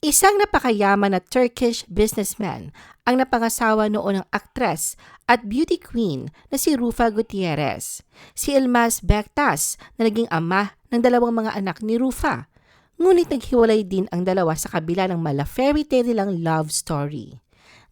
Isang napakayaman na Turkish businessman ang napangasawa noon ng aktres at beauty queen na si Rufa Gutierrez. Si Elmas Bektas na naging ama ng dalawang mga anak ni Rufa. Ngunit naghiwalay din ang dalawa sa kabila ng mala fairy tale nilang love story.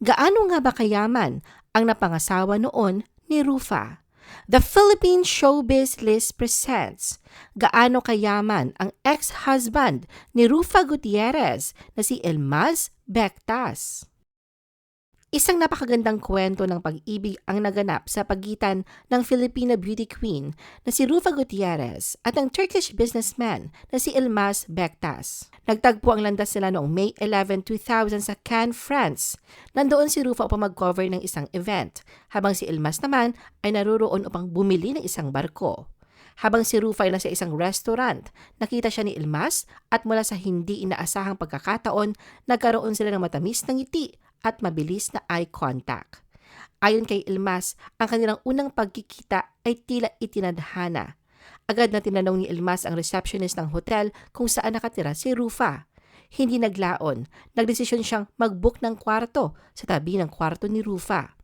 Gaano nga ba kayaman ang napangasawa noon ni Rufa? The Philippine Showbiz List presents Gaano kayaman ang ex-husband ni Rufa Gutierrez na si Elmas Bektas. Isang napakagandang kwento ng pag-ibig ang naganap sa pagitan ng Filipina beauty queen na si Rufa Gutierrez at ang Turkish businessman na si Elmas Bektas. Nagtagpo ang landas nila noong May 11, 2000 sa Cannes, France. Nandoon si Rufa upang mag-cover ng isang event, habang si Elmas naman ay naruroon upang bumili ng isang barko. Habang si Rufa ay nasa isang restaurant, nakita siya ni Elmas at mula sa hindi inaasahang pagkakataon, nagkaroon sila ng matamis na ngiti at mabilis na eye contact. Ayon kay Elmas, ang kanilang unang pagkikita ay tila itinadhana. Agad na tinanong ni Elmas ang receptionist ng hotel kung saan nakatira si Rufa. Hindi naglaon, nagdesisyon siyang mag-book ng kwarto sa tabi ng kwarto ni Rufa.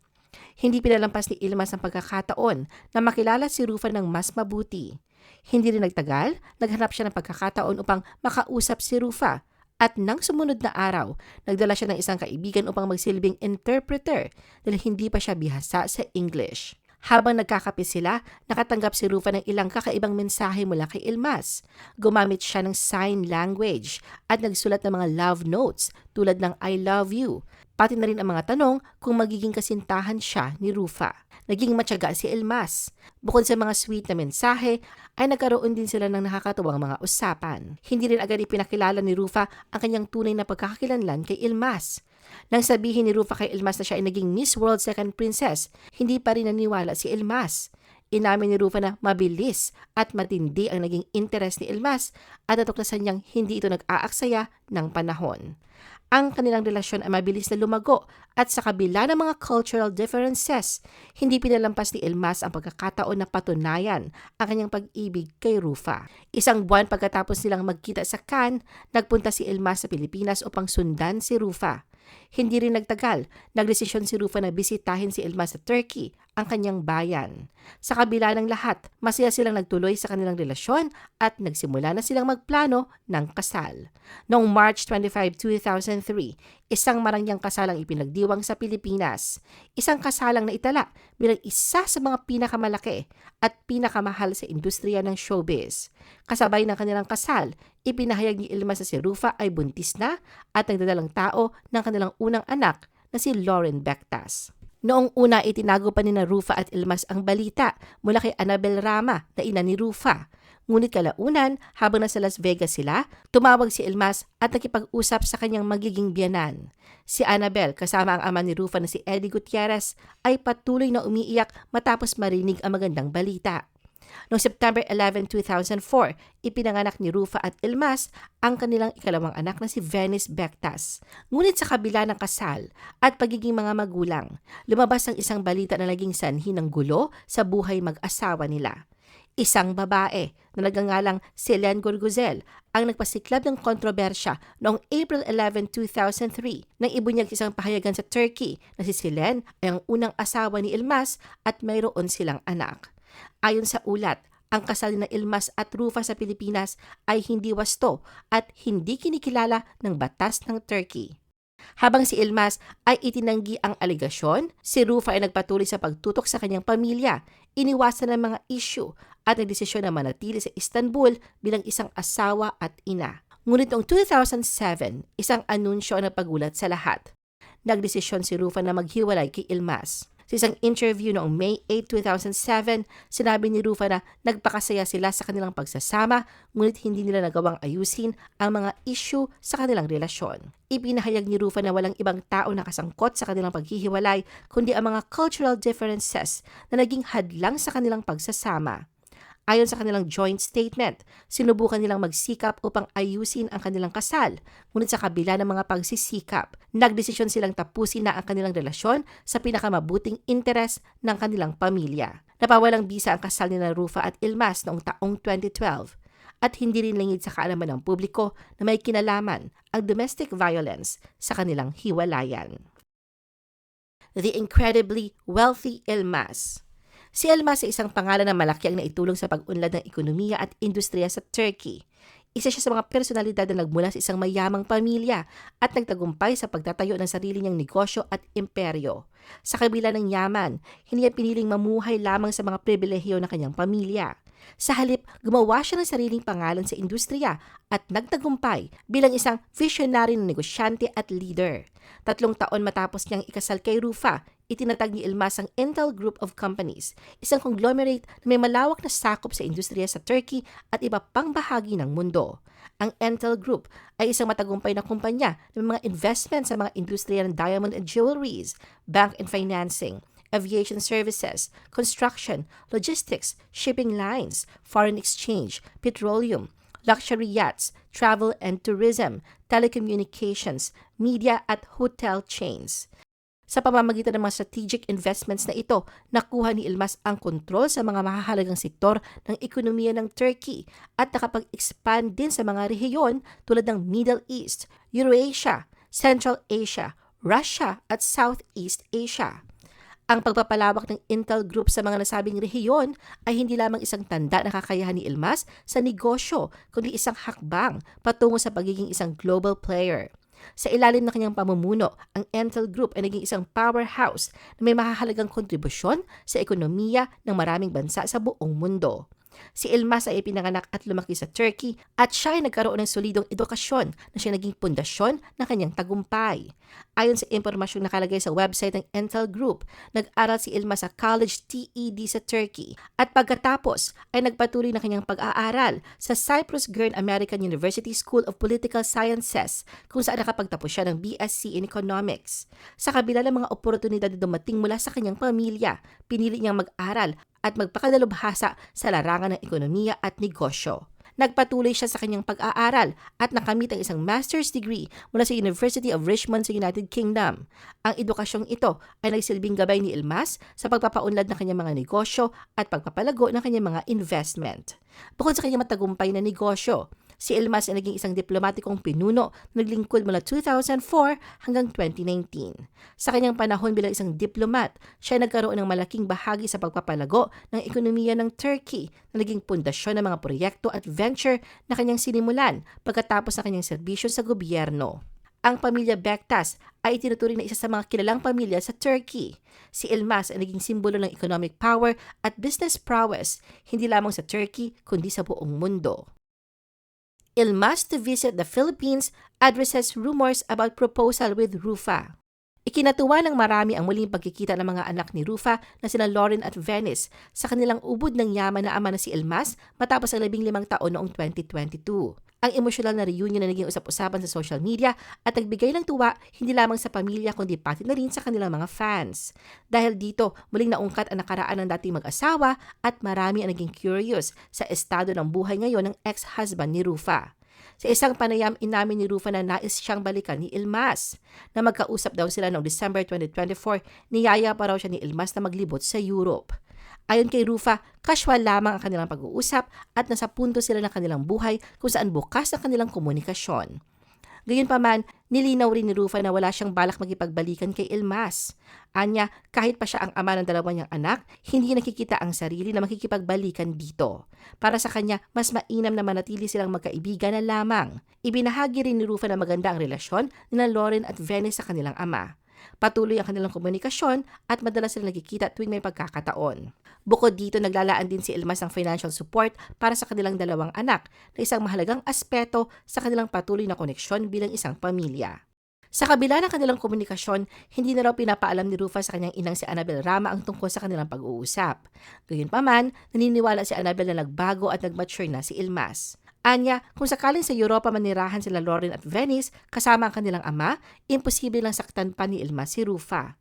Hindi pinalampas ni Ilmas ang pagkakataon na makilala si Rufa ng mas mabuti. Hindi rin nagtagal, naghanap siya ng pagkakataon upang makausap si Rufa at nang sumunod na araw, nagdala siya ng isang kaibigan upang magsilbing interpreter dahil hindi pa siya bihasa sa English. Habang nagkakape sila, nakatanggap si Rufa ng ilang kakaibang mensahe mula kay Ilmas. Gumamit siya ng sign language at nagsulat ng mga love notes tulad ng I love you. Pati na rin ang mga tanong kung magiging kasintahan siya ni Rufa. Naging matyaga si Elmas. Bukod sa mga sweet na mensahe, ay nagkaroon din sila ng nakakatuwang mga usapan. Hindi rin agad ipinakilala ni Rufa ang kanyang tunay na pagkakakilanlan kay Elmas. Nang sabihin ni Rufa kay Elmas na siya ay naging Miss World Second Princess, hindi pa rin naniwala si Elmas. Inamin ni Rufa na mabilis at matindi ang naging interes ni Elmas at natuklasan niyang hindi ito nag-aaksaya ng panahon. Ang kanilang relasyon ay mabilis na lumago at sa kabila ng mga cultural differences, hindi pinalampas ni Elmas ang pagkakataon na patunayan ang kanyang pag-ibig kay Rufa. Isang buwan pagkatapos nilang magkita sa Cannes, nagpunta si Elmas sa Pilipinas upang sundan si Rufa. Hindi rin nagtagal, nagdesisyon si Rufa na bisitahin si Elma sa Turkey, ang kanyang bayan. Sa kabila ng lahat, masaya silang nagtuloy sa kanilang relasyon at nagsimula na silang magplano ng kasal. Noong March 25, 2003, isang marangyang kasalang ipinagdiwang sa Pilipinas. Isang kasalang na itala bilang isa sa mga pinakamalaki at pinakamahal sa industriya ng showbiz. Kasabay ng kanilang kasal, ipinahayag ni Ilma sa si Rufa ay buntis na at nagdadalang tao ng kanilang unang anak na si Lauren Bectas. Noong una itinago pa ni Rufa at Ilmas ang balita mula kay Annabel Rama na ina ni Rufa. Ngunit kalaunan, habang nasa Las Vegas sila, tumawag si Ilmas at nakipag-usap sa kanyang magiging biyanan. Si Annabel kasama ang ama ni Rufa na si Eddie Gutierrez ay patuloy na umiiyak matapos marinig ang magandang balita. Noong September 11, 2004, ipinanganak ni Rufa at Ilmas ang kanilang ikalawang anak na si Venice Bectas. Ngunit sa kabila ng kasal at pagiging mga magulang, lumabas ang isang balita na naging sanhi ng gulo sa buhay mag-asawa nila. Isang babae na nagangalang si Len Gurguzel ang nagpasiklab ng kontrobersya noong April 11, 2003 nang ibunyag isang pahayagan sa Turkey na si Silen ay ang unang asawa ni Ilmas at mayroon silang anak. Ayon sa ulat, ang kasal na Ilmas at Rufa sa Pilipinas ay hindi wasto at hindi kinikilala ng batas ng Turkey. Habang si Ilmas ay itinanggi ang aligasyon, si Rufa ay nagpatuloy sa pagtutok sa kanyang pamilya, iniwasan ng mga issue at nagdesisyon na manatili sa Istanbul bilang isang asawa at ina. Ngunit noong 2007, isang anunsyo ang napagulat sa lahat. Nagdesisyon si Rufa na maghiwalay kay Ilmas. Sa isang interview noong May 8, 2007, sinabi ni Rufa na nagpakasaya sila sa kanilang pagsasama ngunit hindi nila nagawang ayusin ang mga issue sa kanilang relasyon. Ipinahayag ni Rufa na walang ibang tao nakasangkot sa kanilang paghihiwalay kundi ang mga cultural differences na naging hadlang sa kanilang pagsasama. Ayon sa kanilang joint statement, sinubukan nilang magsikap upang ayusin ang kanilang kasal, ngunit sa kabila ng mga pagsisikap, nagdesisyon silang tapusin na ang kanilang relasyon sa pinakamabuting interes ng kanilang pamilya. Napawalang bisa ang kasal ni Rufa at Ilmas noong taong 2012. at hindi rin lingid sa kaalaman ng publiko na may kinalaman ang domestic violence sa kanilang hiwalayan. The incredibly wealthy Elmas Si Elmas ay isang pangalan na malaki ang naitulong sa pag-unlad ng ekonomiya at industriya sa Turkey. Isa siya sa mga personalidad na nagmula sa isang mayamang pamilya at nagtagumpay sa pagtatayo ng sarili niyang negosyo at imperyo. Sa kabila ng yaman, hindi niya piniling mamuhay lamang sa mga pribilehiyo ng kanyang pamilya. Sa halip, gumawa siya ng sariling pangalan sa industriya at nagtagumpay bilang isang visionary na negosyante at leader. Tatlong taon matapos niyang ikasal kay Rufa, itinatag ni Ilmas ang Intel Group of Companies, isang conglomerate na may malawak na sakop sa industriya sa Turkey at iba pang bahagi ng mundo. Ang Intel Group ay isang matagumpay na kumpanya may mga investment sa mga industriya ng diamond and jewelries, bank and financing, aviation services, construction, logistics, shipping lines, foreign exchange, petroleum, luxury yachts, travel and tourism, telecommunications, media at hotel chains. Sa pamamagitan ng mga strategic investments na ito, nakuha ni Ilmas ang kontrol sa mga mahahalagang sektor ng ekonomiya ng Turkey at nakapag-expand din sa mga rehiyon tulad ng Middle East, Eurasia, Central Asia, Russia at Southeast Asia. Ang pagpapalawak ng Intel Group sa mga nasabing rehiyon ay hindi lamang isang tanda na kakayahan ni Ilmas sa negosyo, kundi isang hakbang patungo sa pagiging isang global player. Sa ilalim ng kanyang pamumuno, ang Intel Group ay naging isang powerhouse na may mahahalagang kontribusyon sa ekonomiya ng maraming bansa sa buong mundo. Si Ilmas ay ipinanganak at lumaki sa Turkey at siya ay nagkaroon ng solidong edukasyon na siya naging pundasyon ng kanyang tagumpay. Ayon sa impormasyong nakalagay sa website ng Intel Group, nag-aral si Ilmas sa College TED sa Turkey at pagkatapos ay nagpatuloy na kanyang pag-aaral sa Cyprus Gurn American University School of Political Sciences kung saan nakapagtapos siya ng BSc in Economics. Sa kabila ng mga oportunidad na dumating mula sa kanyang pamilya, pinili niyang mag-aral at magpakadalubhasa sa larangan ng ekonomiya at negosyo. Nagpatuloy siya sa kanyang pag-aaral at nakamit ang isang master's degree mula sa University of Richmond sa United Kingdom. Ang edukasyong ito ay nagsilbing gabay ni Ilmas sa pagpapaunlad ng kanyang mga negosyo at pagpapalago ng kanyang mga investment. Bukod sa kanyang matagumpay na negosyo, Si Ilmas ay naging isang diplomatikong pinuno na naglingkod mula 2004 hanggang 2019. Sa kanyang panahon bilang isang diplomat, siya ay nagkaroon ng malaking bahagi sa pagpapalago ng ekonomiya ng Turkey na naging pundasyon ng mga proyekto at venture na kanyang sinimulan pagkatapos ng kanyang serbisyo sa gobyerno. Ang pamilya Bektas ay itinuturing na isa sa mga kilalang pamilya sa Turkey. Si Ilmas ay naging simbolo ng economic power at business prowess, hindi lamang sa Turkey kundi sa buong mundo. Ilmas to visit the Philippines addresses rumors about proposal with Rufa. Ikinatuwa ng marami ang muling pagkikita ng mga anak ni Rufa na sina Lauren at Venice sa kanilang ubod ng yaman na ama na si Ilmas matapos ang labing limang taon noong 2022. Ang emosyonal na reunion na naging usap-usapan sa social media at nagbigay ng tuwa hindi lamang sa pamilya kundi pati na rin sa kanilang mga fans. Dahil dito, muling naungkat ang nakaraan ng dating mag-asawa at marami ang naging curious sa estado ng buhay ngayon ng ex-husband ni Rufa. Sa isang panayam, inamin ni Rufa na nais siyang balikan ni Ilmas. Na magkausap daw sila noong December 2024, niyaya pa raw siya ni Ilmas na maglibot sa Europe. Ayon kay Rufa, casual lamang ang kanilang pag-uusap at nasa punto sila ng kanilang buhay kung saan bukas ang kanilang komunikasyon. Gayunpaman, nilinaw rin ni Rufa na wala siyang balak makipagbalikan kay Ilmas. Anya, kahit pa siya ang ama ng dalawa niyang anak, hindi nakikita ang sarili na makikipagbalikan dito. Para sa kanya, mas mainam na manatili silang magkaibigan na lamang. Ibinahagi rin ni Rufa na maganda ang relasyon ni na Lauren at Venice sa kanilang ama. Patuloy ang kanilang komunikasyon at madalas sila nagkikita tuwing may pagkakataon. Bukod dito, naglalaan din si Ilmas ng financial support para sa kanilang dalawang anak na isang mahalagang aspeto sa kanilang patuloy na koneksyon bilang isang pamilya. Sa kabila ng kanilang komunikasyon, hindi na raw pinapaalam ni Rufa sa kanyang inang si Annabel Rama ang tungkol sa kanilang pag-uusap. Gayunpaman, naniniwala si Annabel na nagbago at nagmature na si Ilmas. Anya, kung sakaling sa Europa manirahan sila Lauren at Venice kasama ang kanilang ama, imposible lang saktan pa ni Ilmas si Rufa.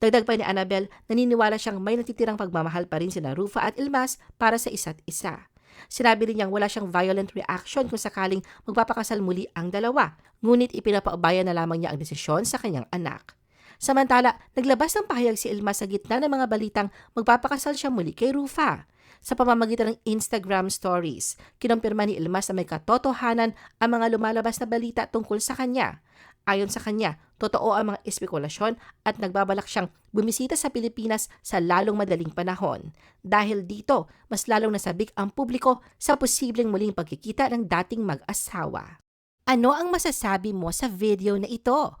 Dagdag pa ni Annabel, naniniwala siyang may natitirang pagmamahal pa rin sina Rufa at Ilmas para sa isa't isa. Sinabi rin niyang wala siyang violent reaction kung sakaling magpapakasal muli ang dalawa, ngunit ipinapaubaya na lamang niya ang desisyon sa kanyang anak. Samantala, naglabas ng pahayag si Ilmas sa gitna ng mga balitang magpapakasal siya muli kay Rufa. Sa pamamagitan ng Instagram stories. Kinumpirma ni Ilmas na may katotohanan ang mga lumalabas na balita tungkol sa kanya. Ayon sa kanya, totoo ang mga espekulasyon at nagbabalak siyang bumisita sa Pilipinas sa lalong madaling panahon. Dahil dito, mas lalong nasabik ang publiko sa posibleng muling pagkikita ng dating mag-asawa. Ano ang masasabi mo sa video na ito?